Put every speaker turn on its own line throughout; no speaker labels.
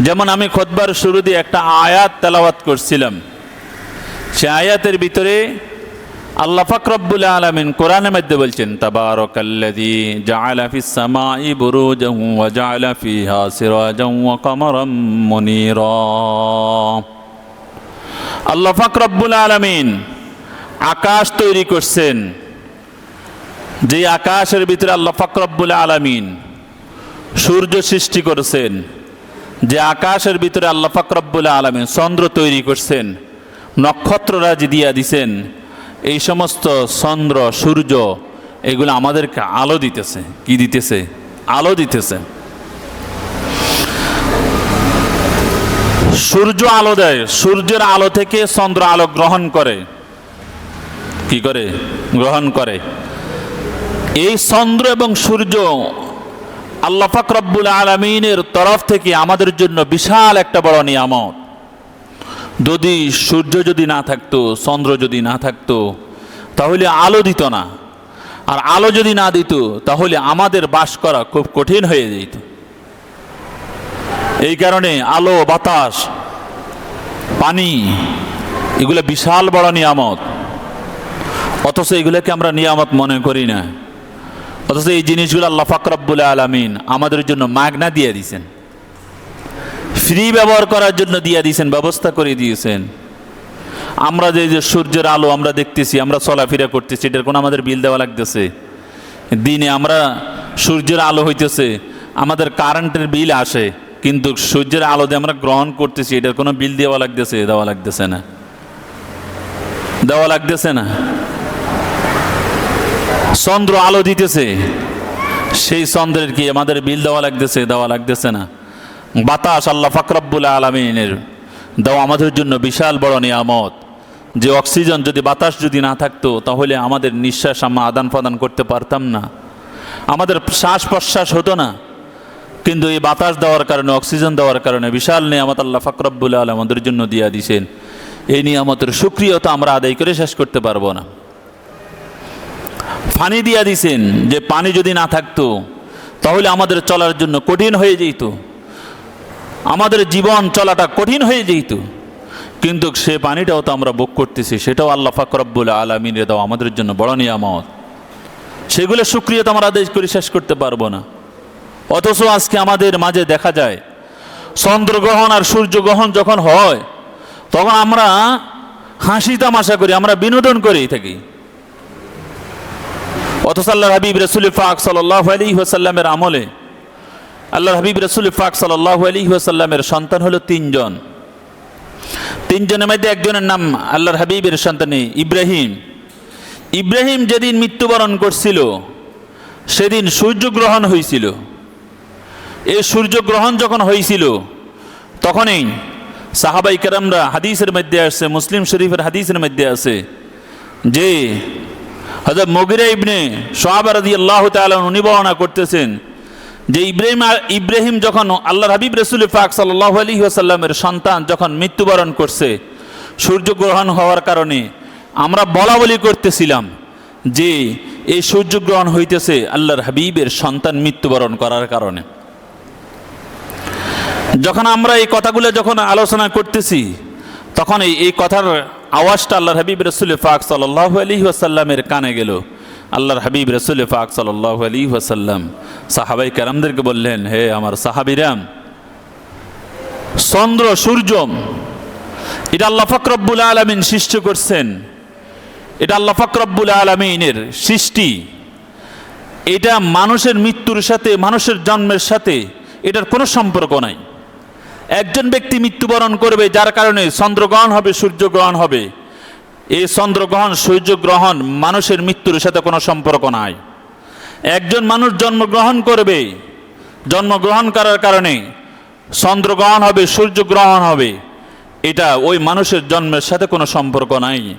যেমন আমি খোদবার শুরু দিয়ে একটা আয়াত তেলাওয়াত করছিলাম। সে আয়াতের ভিতরে আল্লাহ ফাকরব্বুল আলমিন কোরআনের মধ্যে বলছেন সামাই আল্লাহ ফাকরব্বুল আলমিন আকাশ তৈরি করছেন। যে আকাশের ভিতরে আল্লাহ ফাকরব্বুল আলমিন সূর্য সৃষ্টি করেছেন। যে আকাশের ভিতরে আল্লাহ ফাকরব্বুল আলমিন চন্দ্র তৈরি করছেন, নক্ষত্ররাজ দিয়া দিছেন, এই সমস্ত চন্দ্র, সূর্য এগুলো আমাদেরকে আলো দিতেছে। কি দিতেছে? আলো দিতেছে। সূর্য আলো দেয়, সূর্যের আলো থেকে চন্দ্র আলো গ্রহণ করে। কি করে? গ্রহণ করে। এই চন্দ্র এবং সূর্য আল্লাহ ফাকরব্বুল আলমিনের তরফ থেকে আমাদের জন্য বিশাল একটা বড় নিয়ামত। যদি সূর্য যদি না থাকতো, চন্দ্র যদি না থাকতো, তাহলে আলো দিত না। আর আলো যদি না দিত, তাহলে আমাদের বাস করা খুব কঠিন হয়ে যেত। এই কারণে আলো, বাতাস, পানি, এগুলো বিশাল বড় নিয়ামত। অথচ এগুলোকে আমরা নিয়ামত মনে করি না। অথচ এই জিনিসগুলো আল্লাহ ফাকরাবুল আলমিন আমাদের জন্য মাগনা দিয়ে দিয়েছেন। ফ্রি ব্যবহার করার জন্য দিয়ে দিয়েছেন, ব্যবস্থা করে দিয়েছেন। আমরা যে যে সূর্যের আলো আমরা দেখতেছি, আমরা চলাফেরা করতেছি, এটার কোনো আমাদের বিল দেওয়া লাগতেছে। দিনে আমরা সূর্যের আলো হইতেছে, আমাদের কারেন্টের বিল আসে, কিন্তু সূর্যের আলো দিয়ে আমরা গ্রহণ করতেছি, এটার কোনো বিল দেওয়া লাগতেছে দেওয়া লাগতেছে না। দেওয়া লাগতেছে না। চন্দ্র আলো দিতেছে। সেই চন্দ্রের কি আমাদের বিল দেওয়া লাগতেছে? দেওয়া লাগতেছে না। বাতাস আল্লাহ ফাকরাবুল আলমিনের দেওয়া আমাদের জন্য বিশাল বড় নিয়ামত। যে অক্সিজেন যদি বাতাস যদি না থাকতো, তাহলে আমাদের নিঃশ্বাস আমরা আদান প্রদান করতে পারতাম না। আমাদের শ্বাস প্রশ্বাস হতো না। কিন্তু এই বাতাস দেওয়ার কারণে, অক্সিজেন দেওয়ার কারণে বিশাল নিয়ামত আল্লাহ ফাকরাবুল আলম আমাদের জন্য দিয়া দিছেন। এই নিয়ামতের সুক্রিয়তা আমরা আদায় করে শেষ করতে পারব না। পানি দিয়া দিছেন যে পানি যদি না থাকতো, তাহলে আমাদের চলার জন্য কঠিন হয়ে যেত। আমাদের জীবন চলাটা কঠিন হয়ে যেত। কিন্তু সে পানিটাও তো আমরা ভোগ করতেছি, সেটাও আল্লাহ ফাকরব্বুল আলমিন দাও, আমাদের জন্য বড় নিয়ামত। সেগুলো সুক্রিয়তা আমরা আদেশ করে, শেষ করতে পারব না। অথচ আজকে আমাদের মাঝে দেখা যায়, চন্দ্রগ্রহণ আর সূর্যগ্রহণ যখন হয়, তখন আমরা হাসি তামাশা করি, আমরা বিনোদন করেই থাকি। অথচ আল্লাহ হাবিব রসুল ফাক সাল্লাহ আলী ওসাল্লামের আমলে আল্লাহ হাবিব রসুল ফাক সাল্লাহ আলী ওসাল্লামের সন্তান হলো তিনজন। তিনজনের মধ্যে একজনের নাম আল্লাহর হাবিবের সন্তানে ইব্রাহিম। ইব্রাহিম যেদিন মৃত্যুবরণ করছিল, সেদিন সূর্যগ্রহণ হয়েছিল এই সূর্যগ্রহণ যখন হয়েছিল তখনই সাহাবাই কেরামরা হাদিসের মধ্যে আসছে মুসলিম শরীফের হাদিসের মধ্যে আছে যে হজরত মগিরা ইবনে সোহাবারদি আল্লাহ তালন উনি বর্ণনা করতেছেন যে ইব্রাহিম ইব্রাহিম যখন আল্লাহ হাবিব রসুল ফাক সাল্লাহ আলী আসাল্লামের সন্তান যখন মৃত্যুবরণ করছে সূর্যগ্রহণ হওয়ার কারণে আমরা বলা বলি করতেছিলাম যে এই সূর্যগ্রহণ হইতেছে আল্লাহর হাবিবের সন্তান মৃত্যুবরণ করার কারণে। যখন আমরা এই কথাগুলো যখন আলোচনা করতেছি, তখন এই কথার আওয়াজটা আল্লাহর হাবিব রসুল ফাক সাল্লাহ আলী ওয়াসাল্লামের কানে গেল। আল্লাহর হাবিব রসুল ফাক সাল্লাহ আলী ওয়াসাল্লাম সাহাবাই কারামদেরকে বললেন, হে আমার সাহাবিরাম চন্দ্র, সূর্য, এটা আল্লাহ ফকরব্বুল আলমিন সৃষ্টি করছেন। এটা আল্লাহ ফকরব্বুল আলমিনের সৃষ্টি। এটা মানুষের মৃত্যুর সাথে, মানুষের জন্মের সাথে এটার কোনো সম্পর্ক নাই। একজন ব্যক্তি মৃত্যুবরণ করবে, যার কারণে চন্দ্রগ্রহণ হবে, সূর্যগ্রহণ হবে। এই চন্দ্রগ্রহণ, সূর্যগ্রহণ মানুষের মৃত্যুর সাথে কোনো সম্পর্ক নাই। একজন মানুষ জন্মগ্রহণ করবে, জন্মগ্রহণ করার কারণে চন্দ্রগ্রহণ হবে, সূর্যগ্রহণ হবে। এটা ওই মানুষের জন্মের সাথে কোনো সম্পর্ক নাই।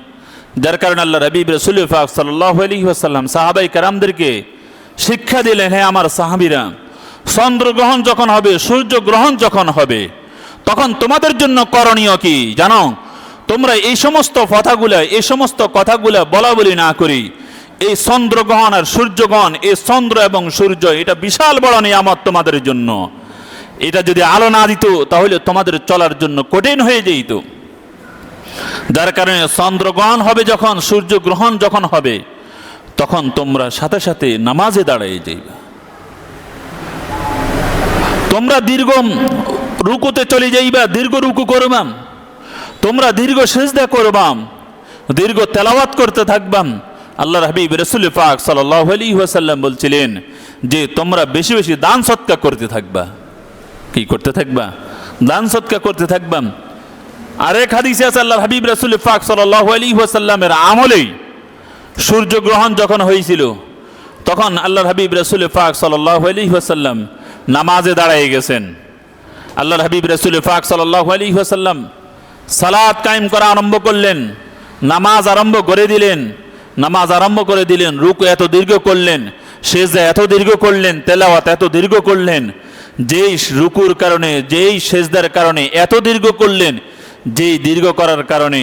যার কারণে আল্লাহ রবিব রসুল ফাক সাল্লাহ আলী আসাল্লাম সাহাবাই কারামদেরকে শিক্ষা দিলেন হ্যাঁ আমার সাহাবিরা চন্দ্রগ্রহণ যখন হবে, সূর্যগ্রহণ যখন হবে, তখন তোমাদের জন্য করণীয় কি? জানো? তোমরা এই সমস্ত কথাগুলা, এই সমস্ত কথাগুলা বলা বলি না করি। এই চন্দ্রগ্রহণ আর সূর্যগ্রহণ, এই চন্দ্র এবং সূর্য, এটা বিশাল বড় নিয়ামত তোমাদের জন্য। এটা যদি আলো না দিত, তাহলে তোমাদের চলার জন্য কঠিন হয়ে যেত। যার কারণে চন্দ্রগ্রহণ হবে যখন, সূর্যগ্রহণ যখন হবে, তখন তোমরা সাথে সাথে নামাজে দাঁড়িয়ে যাইবে। তোমরা দীর্ঘ রুকুতে চলে যাইবা, দীর্ঘ রুকু করবাম। তোমরা দীর্ঘ সেজদা করবাম, দীর্ঘ তেলাওয়াত করতে থাকবাম। আল্লাহ হাবিব রসুল পাক সাল্লাহ আলী ওয়াসাল্লাম বলছিলেন যে, তোমরা বেশি বেশি দান সৎকা করতে থাকবা। কি করতে থাকবা? দান সৎকা করতে থাকবাম। আরেক হাদিসে আছে আল্লাহ হাবিব রসুল পাক সাল্লাহ আলী ওয়াসাল্লামের আমলেই সূর্যগ্রহণ যখন হয়েছিল, তখন আল্লাহ হাবিব রসুল পাক সাল্লাহ আলী ওয়াসাল্লাম নামাজে দাঁড়ায় গেছেন। আল্লাহর হাবিব রসুল পাক সাল্লাহ আলী ওয়াসাল্লাম সালাদ কায়েম করা আরম্ভ করলেন, নামাজ আরম্ভ করে দিলেন, নামাজ আরম্ভ করে দিলেন, রুক এত দীর্ঘ করলেন, সেজদা এত দীর্ঘ করলেন, তেলাওয়াত এত দীর্ঘ করলেন, যেই রুকুর কারণে, যেই সেজদার কারণে এত দীর্ঘ করলেন, যেই দীর্ঘ করার কারণে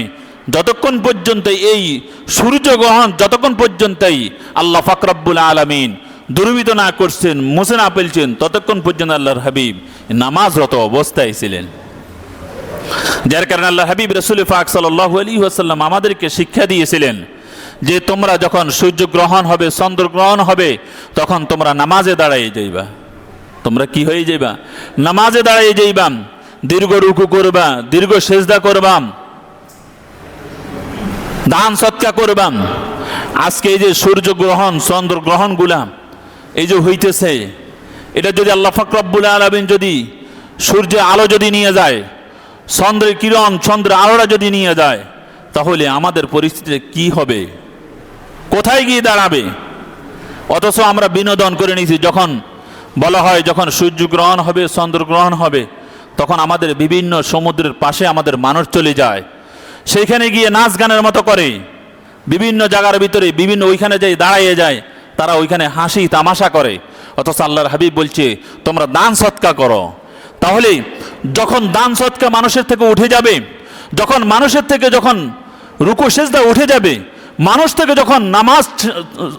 যতক্ষণ পর্যন্ত এই সূর্যগ্রহণ, যতক্ষণ পর্যন্তই আল্লাহ ফাকরাব্বুল আলমিন দুর্বিত না করছেন, মুছে না পেলছেন ততক্ষণ পর্যন্ত আল্লাহর হাবিব নামাজরত অবস্থায় ছিলেন। যার কারণে আল্লাহ হাবিব রসুল ফাক সাল্লাহ আলী ওয়াসাল্লাম আমাদেরকে শিক্ষা দিয়েছিলেন যে তোমরা যখন সূর্যগ্রহণ হবে চন্দ্রগ্রহণ হবে, তখন তোমরা নামাজে দাঁড়াইয়ে যাইবা। তোমরা কি হয়ে যাইবা? নামাজে দাঁড়াইয়ে যাইবাম দীর্ঘ রুকু করবা, দীর্ঘ সেজদা করবাম দান সৎকা করবাম আজকে এই যে সূর্যগ্রহণ চন্দ্রগ্রহণ গুলাম এই যে হইতেছে, এটা যদি আল্লাহ ফকরব্বুল আলমিন যদি সূর্যের আলো যদি নিয়ে যায়, চন্দ্রের কিরণ, চন্দ্রের আলোটা যদি নিয়ে যায়, তাহলে আমাদের পরিস্থিতি কি হবে? কোথায় গিয়ে দাঁড়াবে? অথচ আমরা বিনোদন করে নিয়েছি যখন বলা হয় যখন সূর্যগ্রহণ হবে চন্দ্রগ্রহণ হবে, তখন আমাদের বিভিন্ন সমুদ্রের পাশে আমাদের মানুষ চলে যায়। সেইখানে গিয়ে নাচ গানের মতো করে, বিভিন্ন জায়গার ভিতরে, বিভিন্ন ওইখানে যাই দাঁড়াইয়ে যায়। তারা ওইখানে হাসি, তামাশা করে। অথচ আল্লাহর হাবিব বলছে, তোমরা দান সৎকা করো। তাহলে যখন দান সৎকা মানুষের থেকে উঠে যাবে, যখন মানুষের থেকে যখন রুকু, সেজদা উঠে যাবে, মানুষ থেকে যখন নামাজ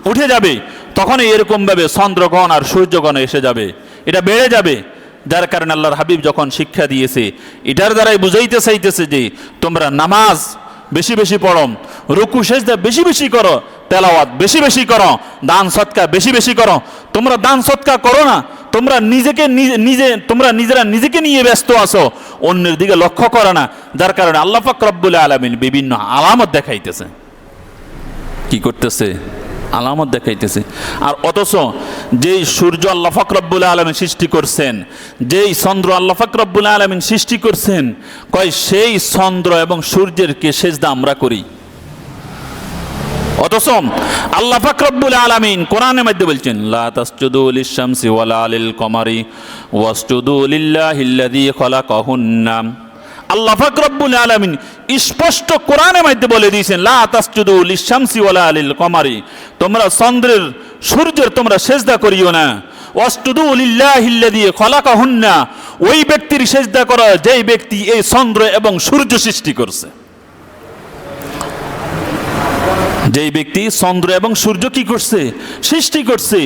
উঠে যাবে, তখনই এরকমভাবে চন্দ্রগণ আর সূর্যগণ এসে যাবে। এটা বেড়ে যাবে। যার কারণে আল্লাহর হাবিব যখন শিক্ষা দিয়েছে, এটার দ্বারাই বুঝাইতে চাইতেছে যে, তোমরা নামাজ বেশি বেশি পড়ো। রুকু সেজদা বেশি বেশি করো, তেলাওয়াত বেশি বেশি করো, দান সৎকা বেশি বেশি করো। তোমরা দান সৎকা করো না, তোমরা নিজেকে নিজে তোমরা নিজেরা নিজেকে নিয়ে ব্যস্ত আছো, অন্যের দিকে লক্ষ্য করো না, যার কারণে আল্লাহ ফাকরাবুল আলমিন বিভিন্ন আলামত দেখাইতেছে। কি করতেছে? আলামত দেখাইতেছে। আর অথচ যেই সূর্য আল্লাহ ফকরব্বুল আলমিন সৃষ্টি করছেন, যেই চন্দ্র আল্লাহ ফকরব্বুল আলমিন সৃষ্টি করছেন, কয় সেই চন্দ্র এবং সূর্যের কে সেজদা আমরা করি। অথচ আল্লাহ ফাকরব্বুল আলমিন কোরআনের মধ্যে বলছেন, লা তাসজুদু লিশ-শামসি ওয়ালা লিল কমারি ওয়াসজুদু লিল্লাহিল্লাযী খালাকাহুন্না। আল্লাহ ফাকরব্বুল আলমিন স্পষ্ট কোরআনের মধ্যে বলে দিয়েছেন, লা তাসজুদু লিশ-শামসি ওয়ালা লিল কমারি। তোমরা চন্দ্রের সূর্যের তোমরা সেজদা করিও না। ওয়াসজুদু লিল্লাহিল্লাযী খালাকাহুন্না। ওই ব্যক্তির সেজদা করো যেই ব্যক্তি এই চন্দ্র এবং সূর্য সৃষ্টি করছে। যেই ব্যক্তি চন্দ্র এবং সূর্য কি করছে? সৃষ্টি করছে।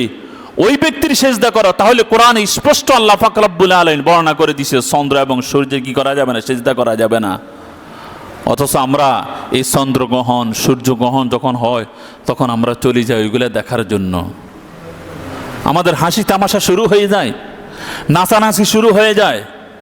ওই ব্যক্তির সেজদা করা, তাহলে কোরআন স্পষ্ট আল্লাহ ফাকরাবুল আলম বর্ণনা করে দিছে, চন্দ্র এবং সূর্যের কি করা যাবে না, সেজদা করা যাবে না। অথচ আমরা এই চন্দ্রগ্রহণ সূর্যগ্রহণ যখন হয়, তখন আমরা চলে যাই ওইগুলো দেখার জন্য। আমাদের হাসি তামাশা শুরু হয়ে যায়, নাচানাচি শুরু হয়ে যায়।